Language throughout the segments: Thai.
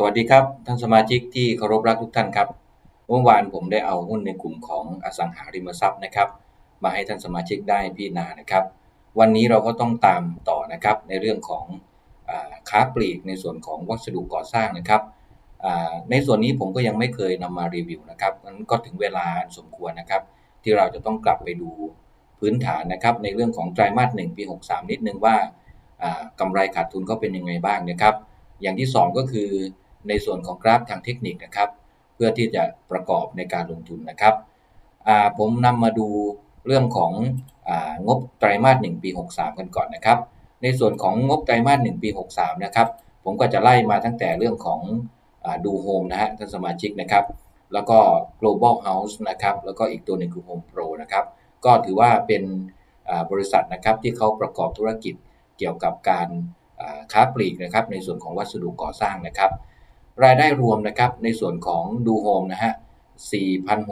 สวัสดีครับ ท่านสมาชิกที่เคารพรักทุกท่านครับ เมื่อวานผมได้เอาหุ้นในกลุ่มของอสังหาริมทรัพย์นะครับ มาให้ท่านสมาชิกได้พิจารณานะครับ วันนี้เราก็ต้องตามต่อนะครับในเรื่องของอค้าปลีกในส่วนของวัสดุก่อสร้างนะครับในส่วนนี้ผมก็ยังไม่เคยนำมารีวิวนะครับนั้นก็ถึงเวลาสมควรนะครับ ที่เราจะต้องกลับไปดูพื้นฐานนะครับ ในเรื่องของไตรมาส1ปี 63 นิดนึงว่าอ่ากำไรขาดทุนก็เป็นยังไงบ้างนะครับ อย่างที่ 2 ก็คือ ในส่วนของกราฟทางเทคนิคนะครับ เพื่อที่จะประกอบในการลงทุนนะครับผมนำมาดูเรื่องขององบไตรมาส1ปี 63 กันก่อนนะครับ ในส่วนของงบไตรมาส1ปี 63 นะครับ ผมก็จะไล่มาตั้งแต่เรื่องของอดูโฮมนะฮะท่านสมาชิกนะครับ แล้วก็ global house นะครับ แล้วก็อีกตัวหนึ่งคือ home pro นะครับ ก็ถือว่าเป็นบริษัทนะครับที่เขาประกอบธุรกิจเกี่ยวกับการค้าปลีกนะครับ ในส่วนของวัสดุก่อสร้างนะครับ รายได้รวมนะครับในส่วนของดูโฮมนะฮะ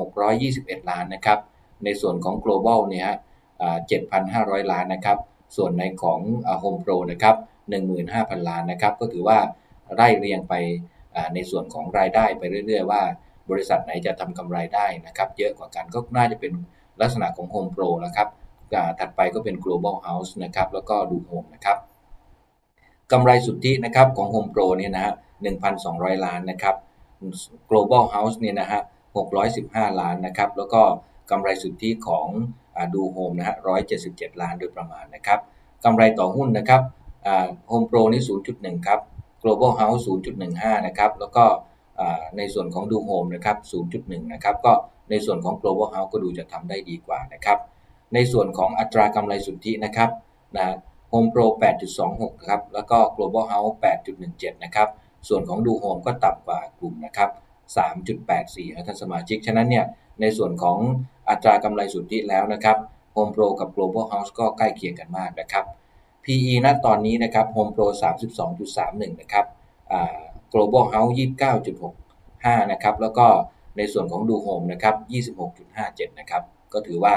4,621 ล้านนะครับ ในส่วนของ global เนี่ยฮะอ่า7,500 ล้านนะครับ ส่วนในของ home pro นะครับ 15,000 ล้านนะครับ ก็ถือว่าไล่เรียงไปในส่วนของรายได้ไปเรื่อย ๆ ว่า บริษัทไหนจะทำกำไรได้นะครับ เยอะกว่ากันก็น่าจะเป็นลักษณะของ home pro นะครับถัดไปก็เป็น global house นะครับ แล้วก็ดูโฮมนะครับกำไรสุทธินะครับของ Home Pro เนี่ยนะฮะ 1,200 ล้านนะครับ Global House เนี่ยนะฮะ615 ล้านนะครับ แล้วก็กำไรสุทธิของดูโฮมนะฮะ177 ล้านโดยประมาณนะครับกำไรต่อหุ้นนะครับอ่า Home Pro นี่ 0.1 ครับ Global House 0.15 นะครับ แล้วก็ในส่วนของดูโฮมนะครับ 0.1 นะครับ ก็ในส่วนของ Global House ก็ดูจะทำได้ดีกว่านะครับ ในส่วนของอัตรากำไรสุทธินะครับนะ Home Pro 8.26 ครับ แล้วก็ Global House 8.17 นะครับ ส่วนของดูโฮมก็ต่ำกว่ากลุ่มนะครับ 3.84นะท่านสมาชิก ฉะนั้นเนี่ยในส่วนของอัตรากำไรสุทธิแล้วนะครับ Home Pro กับ Global House ก็ใกล้เคียงกันมากนะครับ PE ณตอนนี้นะครับ Home Pro 32.31 นะครับอ่า Global House 29.65 นะครับ แล้วก็ในส่วนของดูโฮมนะครับ 26.57 นะครับ ก็ถือว่า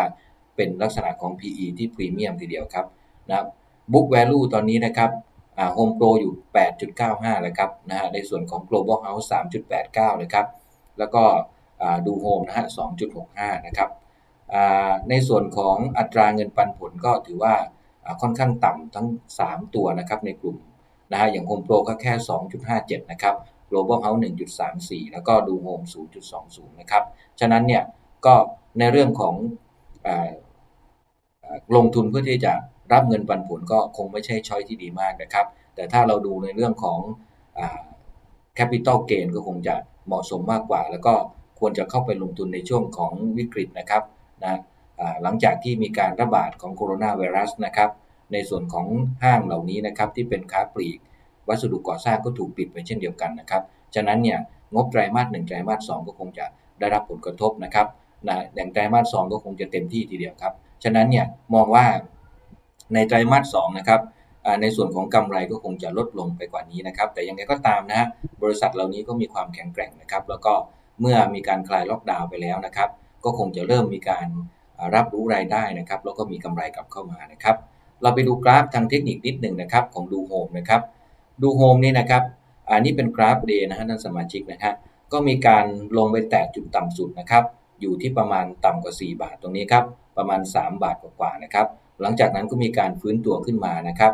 เป็นลักษณะของ PE ที่พรีเมียมทีเดียวครับนะครับ Book Value ตอนนี้นะครับ อ่า Home Pro อยู่ 8.95เลยครับนะฮะในส่วนของ Global House 3.89 นะครับ แล้วก็อ่าดูโฮมนะฮะ 2.65 นะครับอ่าในส่วนของอัตราเงินปันผลก็ถือว่าอ่าค่อนข้างต่ำทั้ง 3 ตัวนะครับในกลุ่มนะฮะอย่าง Home Pro ก็แค่ 2.57 นะครับ Global House 1.34 แล้วก็ดูโฮม0.20 นะครับ ฉะนั้นเนี่ยก็ในเรื่องของอาลงทุนเพื่อที่จะ รับเงินปันผลก็คงไม่ใช่ช้อยที่ดีมากนะครับ แต่ถ้าเราดูในเรื่องของอ่า capital gain ก็คงจะเหมาะสมมากกว่า แล้วก็ควรจะเข้าไปลงทุนในช่วงของวิกฤตนะครับนะหลังจากที่มีการระบาดของโคโรนาไวรัสนะครับในส่วนของห้างเหล่านี้นะครับที่เป็นค้าปลีก วัสดุก่อสร้างก็ถูกปิดไปเช่นเดียวกันนะครับฉะนั้นเนี่ยงบไตรมาส1ไตรมาส2ก็คงจะได้รับผลกระทบนะครับนะอย่างไตรมาส2ก็คงจะเต็มที่ทีเดียวครับฉะนั้นเนี่ยมองว่า ในไตรมาส2นะครับในส่วนของกำไรก็คงจะลดลงไปกว่านี้นะครับ แต่ยังไงก็ตามนะฮะบริษัทเหล่านี้ก็มีความแข็งแกร่งนะครับ แล้วก็เมื่อมีการคลายล็อกดาวน์ไปแล้วนะครับ ก็คงจะเริ่มมีการรับรู้รายได้นะครับ แล้วก็มีกำไรกลับเข้ามานะครับ เราไปดูกราฟทางเทคนิคนิดหนึ่งนะครับของดูโฮมนะครับดูโฮมนี่นะครับอันนี้เป็นกราฟเดย์นะฮะท่านสมาชิกนะฮะก็มีการลงไปแตะจุดต่ำสุดนะครับ อยู่ที่ประมาณต่ำกว่า 4 บาทตรงนี้ครับประมาณ 3 บาทกว่าๆนะครับ หลังจากนั้นก็มีการฟื้นตัวขึ้นมานะครับ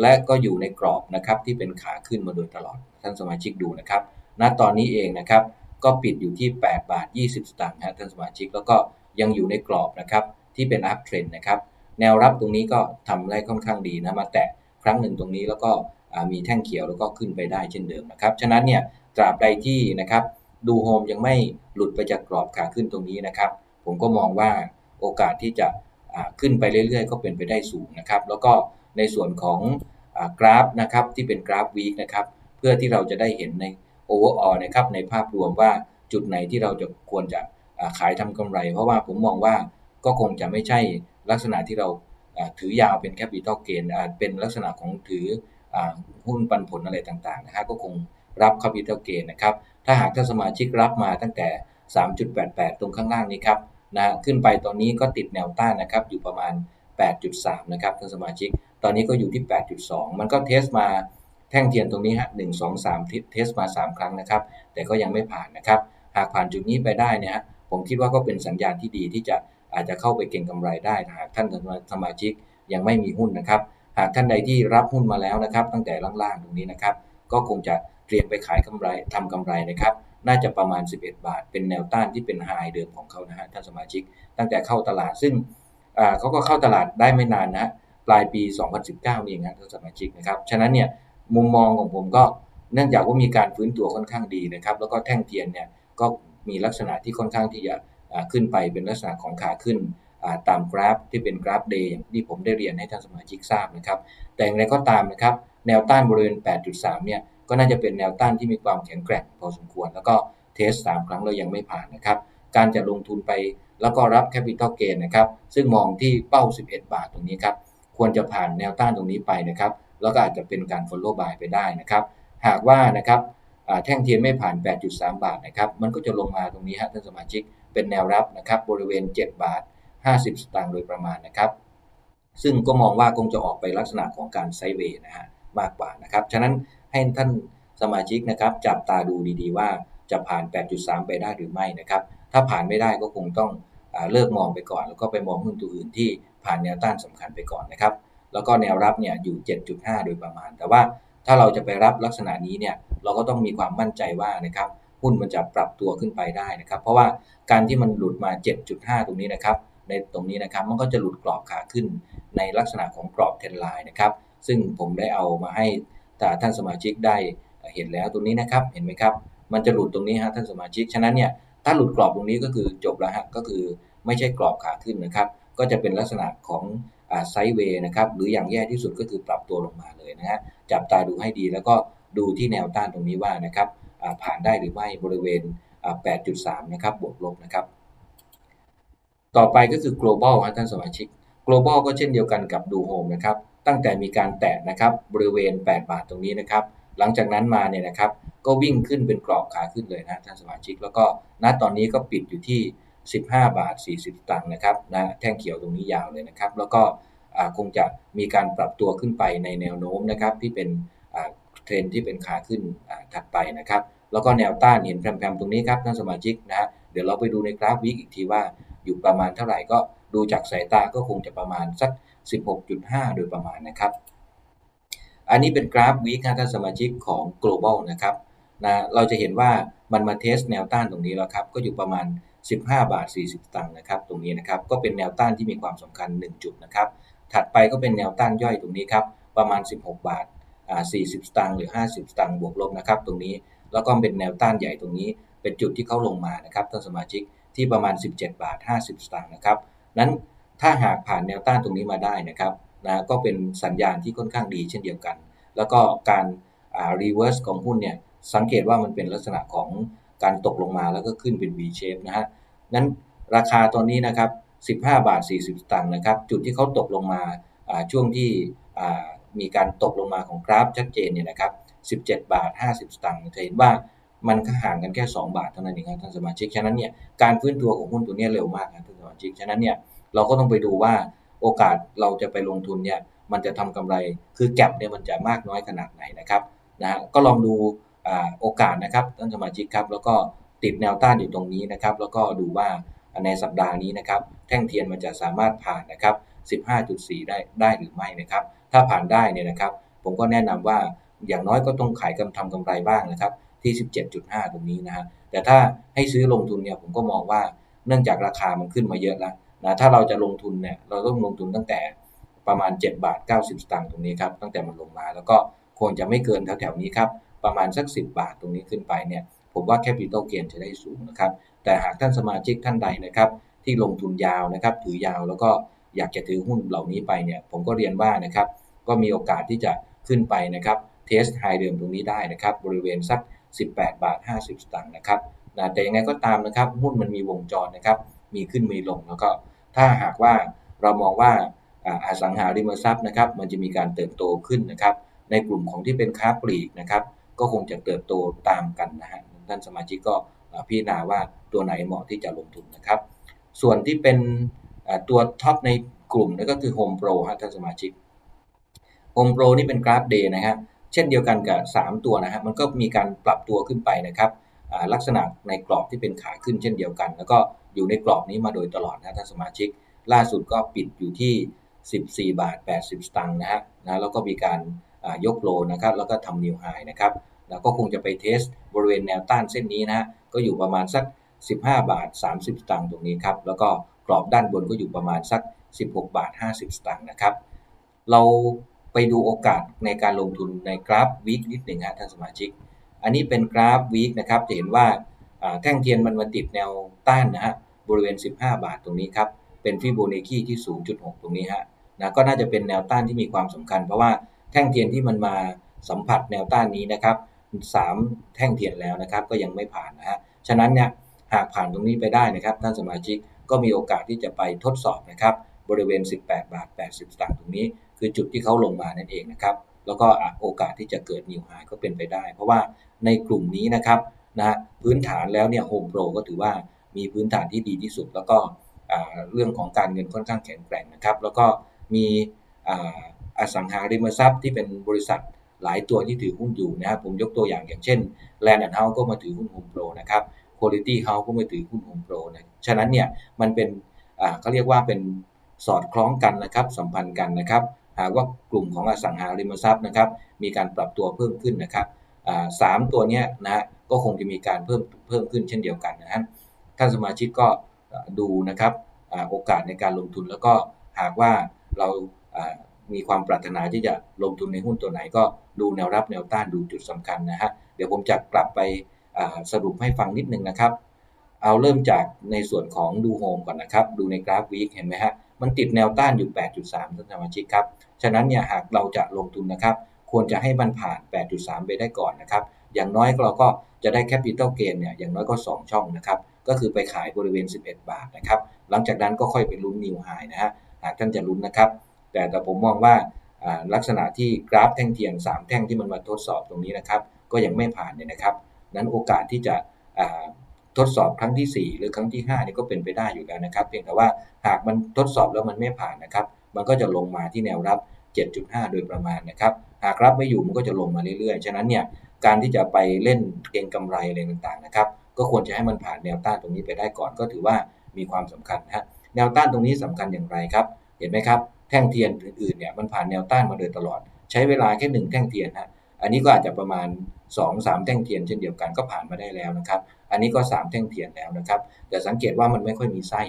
และก็อยู่ในกรอบนะครับที่เป็นขาขึ้นมาโดยตลอด ท่านสมาชิกดูนะครับ ณ ตอนนี้เองนะครับ ก็ปิดอยู่ที่ 8 บาท 20 สตางค์ฮะท่านสมาชิก แล้วก็ยังอยู่ในกรอบนะครับที่เป็นอัพเทรนนะครับ แนวรับตรงนี้ก็ทำได้ค่อนข้างดีนะ มาแตะครั้งหนึ่งตรงนี้แล้วก็มีแท่งเขียวแล้วก็ขึ้นไปได้เช่นเดิมนะครับ ฉะนั้นเนี่ยตราบใดที่นะครับดูโฮมยังไม่หลุดไปจากกรอบขาขึ้นตรงนี้นะครับ ผมก็มองว่าโอกาสที่จะ ขึ้นไปเรื่อยๆ ก็เป็นไปได้สูงนะครับ แล้วก็ในส่วนของกราฟนะครับที่เป็นกราฟวีคนะครับเพื่อที่เราจะได้เห็นในโอเวอร์ออนะครับในภาพรวมว่าจุดไหนที่เราจะควรจะขายทำกำไร เพราะว่าผมมองว่าก็คงจะไม่ใช่ลักษณะที่เราถือยาวเป็นแคปิตอลเกนเป็นลักษณะของถือหุ้นปันผลอะไรต่างๆนะฮะก็คงรับแคปิตอลเกนนะครับถ้าหากท่านสมาชิกรับมาตั้งแต่ 3.88 ตรงข้างล่างนี้ครับ นะขึ้นไปตอนนี้ก็ติดแนวต้านนะครับอยู่ประมาณ 8.3 นะครับท่านสมาชิก ตอนนี้ก็อยู่ที่ 8.2 มันก็เทสมาแท่งเทียนตรงนี้ฮะหนึ่งสองสามเทสมา 3 ครั้งนะครับ แต่ก็ยังไม่ผ่านนะครับ หากผ่านจุดนี้ไปได้เนี่ยฮะผมคิดว่าก็เป็นสัญญาณที่ดีที่จะอาจจะเข้าไปเก็งกำไรได้หากท่านสมาชิกยังไม่มีหุ้นนะครับ หากท่านใดที่รับหุ้นมาแล้วนะครับ ตั้งแต่ล่างๆตรงนี้นะครับ ก็คงจะเตรียมไปขายกำไรทำกำไรนะครับ น่าจะประมาณ 11 บาท เป็นแนวต้านที่เป็นไฮเดิมของเขานะฮะท่านสมาชิก ตั้งแต่เข้าตลาดซึ่งเขาก็เข้าตลาดได้ไม่นานนะปลายปี 2019นี่เองครับท่านสมาชิกนะครับฉะนั้นเนี่ยมุมมองของผมก็เนื่องจากว่ามีการฟื้นตัวค่อนข้างดีนะครับ แล้วก็แท่งเทียนเนี่ยก็มีลักษณะที่ค่อนข้างที่จะขึ้นไปเป็นลักษณะของขาขึ้นตามกราฟที่เป็นกราฟเดย์ที่ผมได้เรียนให้ท่านสมาชิกทราบนะครับ แต่อย่างไรก็ตามนะครับ แนวต้านบริเวณ 8.3 เนี่ย ก็น่าจะเป็นแนวต้านที่มีความแข็งแกร่งพอสมควร แล้วก็เทส3ครั้งเรายังไม่ผ่านนะครับ การจะลงทุนไปแล้วก็รับแคปิตอลเกนนะครับ ซึ่งมองที่เป้า 11 บาทตรงนี้ครับ ควรจะผ่านแนวต้านตรงนี้ไปนะครับ แล้วก็อาจจะเป็นการ follow buy ไปได้นะครับ หากว่านะครับแท่งเทียนไม่ผ่าน 8.3 บาทนะครับ มันก็จะลงมาตรงนี้ฮะท่านสมาชิก เป็นแนวรับนะครับ บริเวณ 7 บาท 50 สตางค์โดยประมาณนะครับ ซึ่งก็มองว่าคงจะออกไปลักษณะของการไซเวย์นะฮะมากกว่านะครับ ฉะนั้น ให้ท่านสมาชิกนะครับจับตาดูดีๆ ว่าจะผ่าน 8.3 ไปได้หรือไม่นะครับ ถ้าผ่านไม่ได้ก็คงต้องเลิกมองไปก่อน แล้วก็ไปมองหุ้นตัวอื่นที่ผ่านแนวต้านสำคัญไปก่อนนะครับ แล้วก็แนวรับเนี่ยอยู่ 7.5 โดยประมาณ แต่ว่าถ้าเราจะไปรับลักษณะนี้เนี่ยเราก็ต้องมีความมั่นใจว่านะครับหุ้นมันจะปรับตัวขึ้นไปได้นะครับ เพราะว่าการที่มันหลุดมา 7.5 ตรงนี้นะครับ ในตรงนี้นะครับมันก็จะหลุดกรอบขาขึ้นในลักษณะของกรอบเทนไลน์นะครับ ซึ่งผมได้เอามาให้ แต่ท่านสมาชิกได้เห็นแล้วตรงนี้นะครับเห็นไหมครับ มันจะหลุดตรงนี้ฮะท่านสมาชิกฉะนั้นเนี่ยถ้าหลุดกรอบตรงนี้ก็คือจบแล้วฮะก็คือไม่ใช่กรอบขาขึ้นนะครับ ก็จะเป็นลักษณะของไซด์เวย์นะครับหรืออย่างแย่ที่สุดก็คือปรับตัวลงมาเลยนะฮะจับตาดูให้ดีแล้วก็ดูที่แนวต้านตรงนี้ว่านะครับผ่านได้หรือไม่บริเวณ 8.3 นะครับบวกลบนะครับ ต่อไปก็คือ global ครับท่านสมาชิก global ก็เช่นเดียวกันกับดูโฮมนะครับ ตั้งแต่มีการแตะนะครับบริเวณ 8 บาทตรงนี้นะครับ หลังจากนั้นมาเนี่ยนะครับก็วิ่งขึ้นเป็นกรอบขาขึ้นเลยนะท่านสมาชิก แล้วก็ณตอนนี้ก็ปิดอยู่ที่ 15 บาท 40 ตังค์นะครับนะแท่งเขียวตรงนี้ยาวเลยนะครับ แล้วก็คงจะมีการปรับตัวขึ้นไปในแนวโน้มนะครับที่เป็นเทรนที่เป็นขาขึ้นถัดไปนะครับ แล้วก็แนวต้านเห็นแพรมๆตรงนี้ครับท่านสมาชิกนะเดี๋ยวเราไปดูในกราฟวิกอีกทีว่าอยู่ประมาณเท่าไหร่ก็ดูจากสายตาก็คงจะประมาณสัก 16.5 โดยประมาณนะครับ อันนี้เป็นกราฟวิกท่านสมาชิกของ global นะครับนะเราจะเห็นว่ามันมาเทสแนวต้านตรงนี้แล้วครับ ก็อยู่ประมาณ 15 บาท 40 ตังค์นะครับ ตรงนี้นะครับ ก็เป็นแนวต้านที่มีความสำคัญ 1 จุดนะครับ ถัดไปก็เป็นแนวต้านย่อยตรงนี้ครับ ประมาณ 16 บาทอ่า40สตางค์หรือ 50สตางค์บวกลบนะครับ ตรงนี้ แล้วก็เป็นแนวต้านใหญ่ตรงนี้ เป็นจุดที่เขาลงมานะครับท่านสมาชิกที่ประมาณ 17 บาท 50สตางค์นะครับ นั้น ถ้าหากผ่านแนวต้านตรงนี้มาได้นะครับนะก็เป็นสัญญาณที่ค่อนข้างดีเช่นเดียวกัน แล้วก็การรีเวิร์สของหุ้นเนี่ยสังเกตว่ามันเป็นลักษณะของการตกลงมาแล้วก็ขึ้นเป็น V shape นะฮะนั้นราคาตอนนี้นะครับ 15 บาท 40 สตางค์นะครับ จุดที่เขาตกลงมาช่วงที่มีการตกลงมาของกราฟชัดเจนเนี่ยนะครับ 17 บาท 50 สตางค์จะเห็นว่ามันห่างกันแค่ 2 บาทเท่านั้นเองครับท่านสมาชิก ฉะนั้นเนี่ยการฟื้นตัวของหุ้นตัวนี้เร็วมากครับท่านสมาชิก ฉะนั้นเนี่ย เราก็ต้องไปดูว่าโอกาสเราจะไปลงทุนเนี่ยมันจะทำกำไร คือแก็บเนี่ยมันจะมากน้อยขนาดไหนนะครับนะฮะก็ลองดูโอกาสนะครับท่านสมาชิกครับ แล้วก็ติดแนวต้านอยู่ตรงนี้นะครับ แล้วก็ดูว่าในสัปดาห์นี้นะครับ แท่งเทียนมันจะสามารถผ่านนะครับ 15.4 ได้ได้หรือไม่นะครับ ถ้าผ่านได้เนี่ยนะครับ ผมก็แนะนำว่าอย่างน้อยก็ต้องขายกำทำกำไรบ้างนะครับ ที่ 17.5 ตรงนี้นะฮะแต่ถ้าให้ซื้อลงทุนเนี่ยผมก็มองว่าเนื่องจากราคามันขึ้นมาเยอะแล้ว นะถ้าเราจะลงทุนเนี่ยเราต้องลงทุนตั้งแต่ประมาณ 7 บาท 90 สตางค์ตรงนี้ครับตั้งแต่มันลงมาแล้วก็ควรจะไม่เกินแถวๆนี้ครับประมาณสัก 10 บาทตรงนี้ขึ้นไปเนี่ยผมว่าแคปิตอลเกนจะได้สูงนะครับแต่หากท่านสมาชิกท่านใดนะครับที่ลงทุนยาวนะครับถือยาวแล้วก็อยากจะถือหุ้นเหล่านี้ไปเนี่ยผมก็เรียนว่านะครับก็มีโอกาสที่จะขึ้นไปนะครับเทสไฮเดิมตรงนี้ได้นะครับบริเวณสัก 18 บาท 50 สตางค์นะครับนะแต่ยังไงก็ตามนะครับหุ้นมันมีวงจรนะครับ มีขึ้นมีลง แล้วก็ถ้าหากว่าเรามองว่าอสังหาริมทรัพย์นะครับ มันจะมีการเติบโตขึ้นนะครับ ในกลุ่มของที่เป็นค้าปลีกนะครับ ก็คงจะเติบโตตามกันนะฮะท่านสมาชิกก็พิจารณาว่าตัวไหนเหมาะที่จะลงทุนนะครับ ส่วนที่เป็นตัวท็อปในกลุ่มนั่นก็คือ Home Pro ฮะท่านสมาชิก Home Pro นี่เป็นกราฟเดย์นะฮะเช่นเดียวกันกับ 3 ตัวนะฮะมันก็มีการปรับตัวขึ้นไปนะครับลักษณะในกรอบที่เป็นขาขึ้นเช่นเดียวกัน แล้วก็ อยู่ในกรอบนี้มาโดยตลอดนะท่านสมาชิก ล่าสุดก็ปิดอยู่ที่ 14 บาท 80 สตางค์นะฮะนะแล้วก็มีการยกโลนะครับแล้วก็ทำนิวไฮนะครับแล้วก็คงจะไปเทสบริเวณแนวต้านเส้นนี้นะฮะก็อยู่ประมาณสัก 15 บาท 30 สตางค์ตรงนี้ครับแล้วก็กรอบด้านบนก็อยู่ประมาณสัก 16 บาท 50 สตางค์นะครับเราไปดูโอกาสในการลงทุนในกราฟวีคนิดหนึ่งฮะท่านสมาชิก อันนี้เป็นกราฟวีคนะครับจะเห็นว่าแท่งเทียนมันมาติดแนวต้านนะฮะ บริเวณ 15 บาทตรงนี้ครับเป็นฟิโบนัชชีที่ 0.6 ตรงนี้ฮะนะก็น่าจะเป็นแนวต้านที่มีความสำคัญ เพราะว่าแท่งเทียนที่มันมาสัมผัสแนวต้านนี้นะครับสามแท่งเทียนแล้วนะครับก็ยังไม่ผ่านนะฮะฉะนั้นเนี่ยหากผ่านตรงนี้ไปได้นะครับท่านสมาชิกก็มีโอกาสที่จะไปทดสอบนะครับบริเวณ 18 บาท 80 สตางค์ตรงนี้ คือจุดที่เขาลงมานั่นเองนะครับแล้วก็โอกาสที่จะเกิดนิวไฮก็เป็นไปได้ เพราะว่าในกลุ่มนี้นะครับนะฮะพื้นฐานแล้วเนี่ยโฮมโปรก็ถือว่า มีพื้นฐานที่ดีที่สุด แล้วก็เรื่องของการเงินค่อนข้างแข็งแกร่งนะครับ แล้วก็มีอสังหาริมทรัพย์ที่เป็นบริษัทหลายตัวที่ถือหุ้นอยู่นะครับ ผมยกตัวอย่างอย่างเช่น Land and House ก็มาถือหุ้นโฮมโปรนะครับ Quality House ก็มาถือหุ้นโฮมโปรนะฉะนั้นเนี่ยมันเป็นเขาเรียกว่าเป็นสอดคล้องกันนะครับ สัมพันธ์กันนะครับ หากว่ากลุ่มของอสังหาริมทรัพย์นะครับ มีการปรับตัวเพิ่มขึ้นนะครับสามตัวนี้นะก็คงจะมีการเพิ่มเพิ่มขึ้นเช่นเดียวกันนะฮะ ท่านสมาชิกก็ดูนะครับโอกาสในการลงทุนแล้วก็หากว่าเรามีความปรารถนาที่จะลงทุนในหุ้นตัวไหนก็ดูแนวรับแนวต้านดูจุดสำคัญนะฮะเดี๋ยวผมจะกลับไปสรุปให้ฟังนิดนึงนะครับ เอาเริ่มจากในส่วนของดูโฮมก่อนนะครับ ดูในกราฟวีคเห็นไหมฮะมันติดแนวต้านอยู่ 8.3ท่านสมาชิกครับ ฉะนั้นเนี่ยหากเราจะลงทุนนะครับ ควรจะให้มันผ่าน 8.3 ไปได้ก่อนนะครับ อย่างน้อยเราก็ จะได้แคปิตอลเกนเนี่ยอย่างน้อยก็ 2 ช่องนะครับ ก็คือไปขายบริเวณ 11 บาทนะครับ หลังจากนั้นก็ค่อยไปลุ้นนิวไฮนะฮะหากท่านจะลุ้นนะครับ แต่แต่ผมมองว่าลักษณะที่กราฟแท่งเทียน 3 แท่งที่มันมาทดสอบตรงนี้นะครับ ก็ยังไม่ผ่านเนี่ยนะครับ นั้นโอกาสที่จะทดสอบครั้งที่ 4 หรือครั้งที่5นี่ก็เป็นไปได้อยู่แล้วนะครับ เพียงแต่ว่าหากมันทดสอบแล้วมันไม่ผ่านนะครับ มันก็จะลงมาที่แนวรับ 7.5 โดยประมาณนะครับ หากรับไม่อยู่มันก็จะลงมาเรื่อยๆ ฉะนั้นเนี่ย การที่จะไปเล่นเก็งกำไรอะไรต่างๆนะครับ ก็ควรจะให้มันผ่านแนวต้านตรงนี้ไปได้ก่อนก็ถือว่ามีความสำคัญนะแนวต้านตรงนี้สำคัญอย่างไรครับ เห็นไหมครับ แท่งเทียนอื่นๆเนี่ยมันผ่านแนวต้านมาโดยตลอด ใช้เวลาแค่หนึ่งแท่งเทียนฮะอันนี้ก็อาจจะประมาณ 2-3 แท่งเทียนเช่นเดียวกันก็ผ่านมาได้แล้วนะครับ อันนี้ก็ 3 แท่งเทียนแล้วนะครับ แต่สังเกตว่ามันไม่ค่อยมีไส้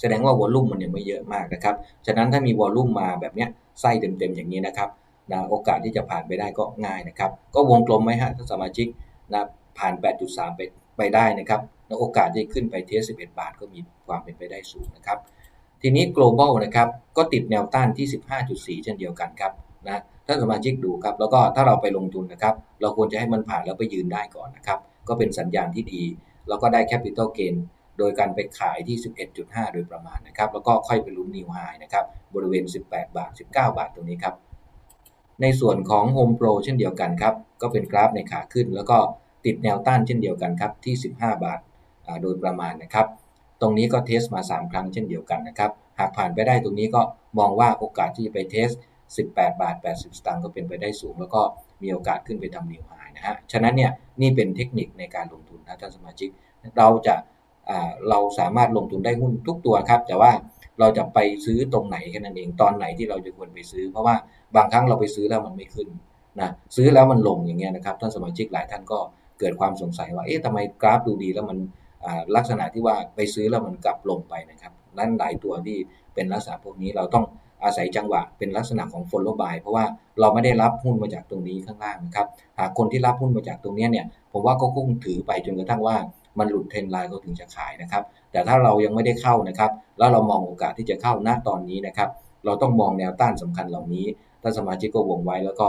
แสดงว่าวอลลุ่มมันยังไม่เยอะมากนะครับ ฉะนั้นถ้ามีวอลลุ่มมาแบบเนี้ยไส้เต็มๆอย่างนี้นะครับ นะโอกาสที่จะผ่านไปได้ก็ง่ายนะครับ ก็วงกลมไหมฮะท่านสมาชิกนะผ่าน 8.3 ไปไปได้นะครับโอกาสที่ขึ้นไปเทส11 บาทก็มีความเป็นไปได้สูงนะครับ ทีนี้ global นะครับก็ติดแนวต้านที่ 15.4 เช่นเดียวกันครับนะท่านสมาชิกดูครับ แล้วก็ถ้าเราไปลงทุนนะครับ เราควรจะให้มันผ่านแล้วไปยืนได้ก่อนนะครับ ก็เป็นสัญญาณที่ดี แล้วก็ได้ capital gain โดยการไปขายที่ 11.5 โดยประมาณนะครับ แล้วก็ค่อยไปลุ้น new high นะครับ บริเวณ 18 บาท 19 บาทตรงนี้ครับ ในส่วนของ Home Pro เช่นเดียวกันครับ ก็เป็นกราฟในขาขึ้น แล้วก็ติดแนวต้านเช่นเดียวกันครับที่ 15 บาทโดยประมาณนะครับ ตรงนี้ก็เทสมา 3 ครั้งเช่นเดียวกันนะครับ หากผ่านไปได้ตรงนี้ก็มองว่าโอกาสที่จะไปเทส 18 บาท 80 สตางค์ก็เป็นไปได้สูง แล้วก็มีโอกาสขึ้นไปทำนิวไฮนะฮะ ฉะนั้นเนี่ยนี่เป็นเทคนิคในการลงทุนนะท่านสมาชิก เราจะเราสามารถลงทุนได้หุ้นทุกตัวครับ แต่ว่า เราจะไปซื้อตรงไหนแค่นั้นเองตอนไหนที่เราจะควรไปซื้อ เพราะว่าบางครั้งเราไปซื้อแล้วมันไม่ขึ้นนะซื้อแล้วมันลงอย่างเงี้ยนะครับท่านสมาชิกหลายท่านก็เกิดความสงสัยว่าเอ๊ะทำไมกราฟดูดีแล้วมันลักษณะที่ว่าไปซื้อแล้วมันกลับลงไปนะครับนั่นหลายตัวที่เป็นลักษณะพวกนี้เราต้องอาศัยจังหวะเป็นลักษณะของ follow by เพราะว่าเราไม่ได้รับหุ้นมาจากตรงนี้ข้างล่างนะครับหากคนที่รับหุ้นมาจากตรงนี้เนี่ยผมว่าก็คงถือไปจนกระทั่งว่า มันหลุดเทรนไลน์เขาถึงจะขายนะครับ แต่ถ้าเรายังไม่ได้เข้านะครับ แล้วเรามองโอกาสที่จะเข้าณตอนนี้นะครับ เราต้องมองแนวต้านสำคัญเหล่านี้ ถ้าสมาชิกก็วงไว้แล้วก็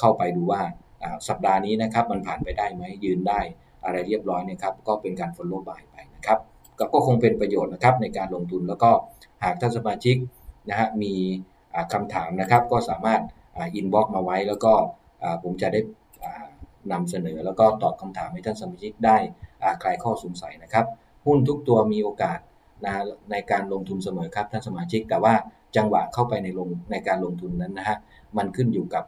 เข้าไปดูว่าสัปดาห์นี้นะครับ มันผ่านไปได้ไหมยืนได้อะไรเรียบร้อยนะครับ ก็เป็นการ follow by ไปนะครับก็คงเป็นประโยชน์นะครับในการลงทุนแล้วก็หากท่านสมาชิกนะฮะมีคำถามนะครับ ก็สามารถอินบ็อกมาไว้แล้วก็ผมจะได้ นำเสนอ แล้วก็ตอบคำถามให้ท่านสมาชิกได้คลายข้อสงสัยนะครับ หุ้นทุกตัวมีโอกาสนะในการลงทุนเสมอครับท่านสมาชิก แต่ว่าจังหวะเข้าไปในลงในการลงทุนนั้นนะฮะมันขึ้นอยู่กับ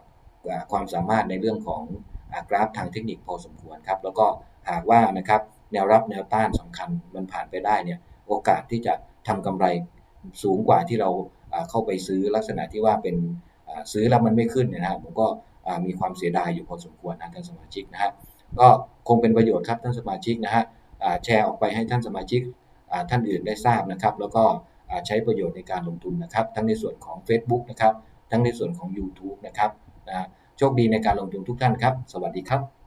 ความสามารถในเรื่องของอกราฟทางเทคนิคพอสมควรครับ แล้วก็หากว่านะครับแนวรับแนวต้านสำคัญมันผ่านไปได้เนี่ยโอกาสที่จะทำกำไรสูงกว่าที่เราเข้าไปซื้อลักษณะที่ว่าเป็นซื้อแล้วมันไม่ขึ้นเนี่ยนะครับผมก็ มีความเสียดายอยู่พอสมควรนะท่านสมาชิกนะฮะก็คงเป็นประโยชน์ครับท่านสมาชิกนะฮะแชร์ออกไปให้ท่านสมาชิกท่านอื่นได้ทราบนะครับ แล้วก็ใช้ประโยชน์ในการลงทุนนะครับ ทั้งในส่วนของ Facebook นะครับ ทั้งในส่วนของ YouTube นะครับนะโชคดีในการลงทุนทุกท่านครับ สวัสดีครับ